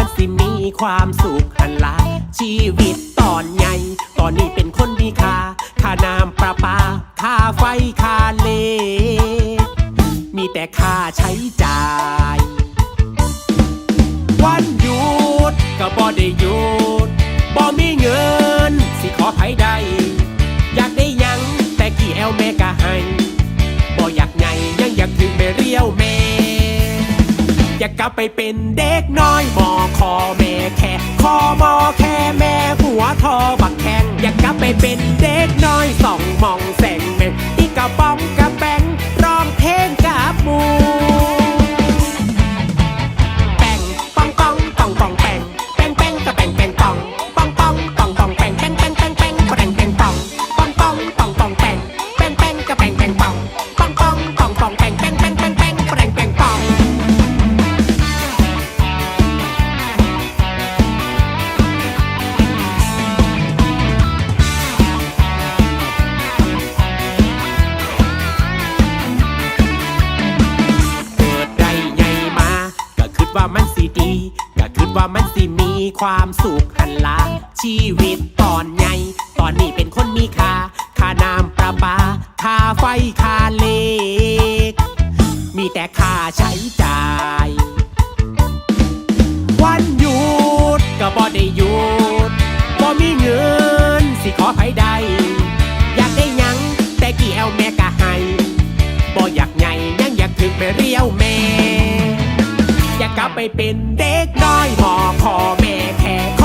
ันสิมีความสุขหันละชีวิตตอนใหญ่ตอนนี้เป็นคนมีค่าค่าน้ำประปาค่าไฟค่าเลมีแต่ค่าใช้จ่าย วันหยุดก็บ่ได้หยุดบ่มีเงิน สิขอไผได้ อยากได้ยังแต่กี่แอลแม่ก็ให้บ่อยากไงยังอยากถึงไปเรียวแม่อยากกลับไปเป็นเด็กน้อยมอ คอแม่แค่คอมอแค่แม่หัวทอบักแข็งอยากกลับไปเป็นเด็กน้อยสองมองแสง ว่ามันสิมีความสุขหันละชีวิตตอนใหญ่ตอนนี้เป็นคนมีค่าค่าน้ำประปาค่าไฟค่าเลขมีแต่ค่าใช้จ่าย วันหยุดก็บ่ได้หยุดบ่มีเงินสิขอไผได้อยากได้ยังแต่กี่แอลแม่ก็ให้บ่อยากไงยังอยากถึงไปเรียวแม่ กลับไปเป็นเด็กน้อยหมอพ่อแม่แค่